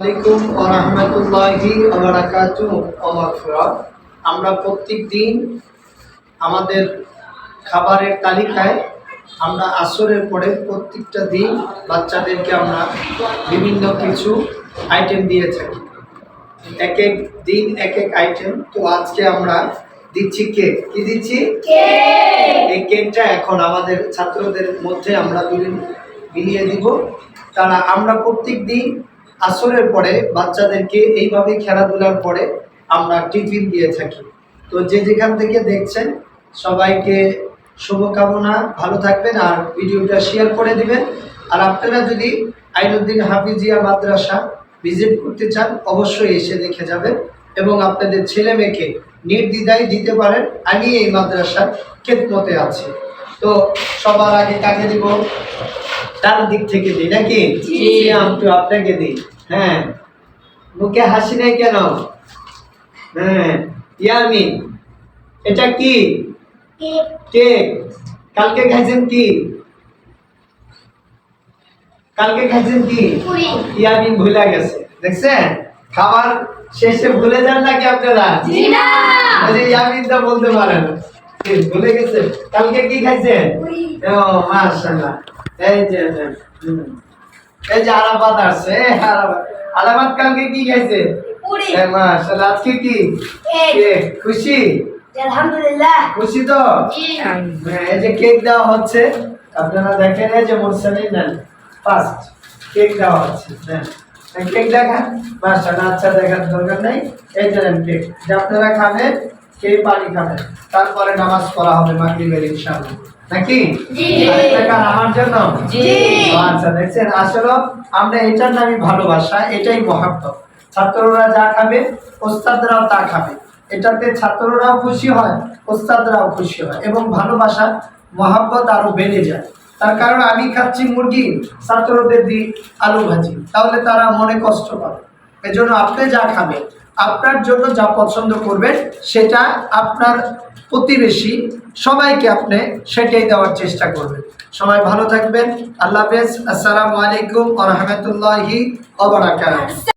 আলাইকুম ওরহমতুল্লাহি আমরা প্রত্যেক দিন আমাদের খাবারের তালিকায় আমরা আসরের পরে প্রত্যেকটা দিন বাচ্চাদেরকে আমরা বিভিন্ন কিছু আইটেম দিয়ে থাকি। এক এক দিন এক এক আইটেম তো আজকে আমরা দিচ্ছি কেক। কি দিচ্ছি? এই কেকটা এখন আমাদের ছাত্রদের মধ্যে আমরা বিলি- বিলিয়ে দিব। তারা আমরা প্রত্যেক দিন আসরের পরে বাচ্চাদেরকে এইভাবে খেলাধুলার পরে আমরা টিফিন দিয়ে থাকি। তো যে যেখান থেকে দেখছেন, সবাইকে শুভকামনা, ভালো থাকবেন আর ভিডিওটা শেয়ার করে দিবেন। আর আপনারা যদি আইনুদ্দিন হাফিজিয়া মাদ্রাসা ভিজিট করতে চান, অবশ্যই এসে দেখে যাবেন এবং আপনাদের ছেলে মেয়েকে নির্দ্বিধায় দিতে পারেন। আমি এই মাদ্রাসার খেদমতে আছি। তো সবার আগে কাকে দিব? তার দিক থেকে দিই নাকি। আমি আপনাকে দিই। হ্যাঁ। মুখে হাসি নেই কেন? হ্যাঁ। ইয়ামিন এটা কি? কেক। কালকে খাইছেন কি? কালকে খাইছেন কি? ইয়ামিন ভুলে গেছে। দেখছেন? খাবার শেষে ভুলে যান নাকি আপনারা? জি না। ওই যে বলতে পারেন। ভুলে গেছে? কালকে কি খাইছেন? ও মাশাআল্লাহ। এই যে এই যে আলাবাদ আসছে আলাবাদ কালকে কি খাইছে? মাশাআল্লাহ আজকে কি? খুশি? আলহামদুলিল্লাহ। খুশি তো? হ্যাঁ, এই যে কেক দেওয়া হচ্ছে আপনারা দেখেন এই যে মোরসালিন নেন ফার্স্ট কেক দেওয়া হচ্ছে কেক দেখান। মাশাআল্লাহ আচ্ছা দেখার দরকার নেই। এই যে কেক। যে আপনারা খাবেন খেয়ে পানি খাবেন তারপরে নামাজ পড়া হবে মাগরিবের ইনশাআল্লাহ। নাকি? আমার জন্য? আচ্ছা দেখছেন? আসলে আমরা এটার নামই ভালোবাসা এটাই মহাত্ম ছাত্ররা যা খাবে ওস্তাদরাও তা খাবে। এটাতে ছাত্ররাও খুশি হয় ওস্তাদরাও খুশি হয় এবং ভালোবাসা মহাব্বত আরও বেড়ে যায়। তার কারণ আমি খাচ্ছি মুরগি ছাত্রদের দিই আলু ভাজি। তাহলে তারা মনে কষ্ট পাবে। এজন্য আপনি যা খাবেন আপনার জন্য যা পছন্দ করবেন, সেটা আপনার প্রতিবেশী সবাইকে আপনি সেটাই দেওয়ার চেষ্টা করবেন। সবাই ভালো থাকবেন। আল্লাহ হাফেজ। আসসালামু আলাইকুম আ রহমতুল্লাহি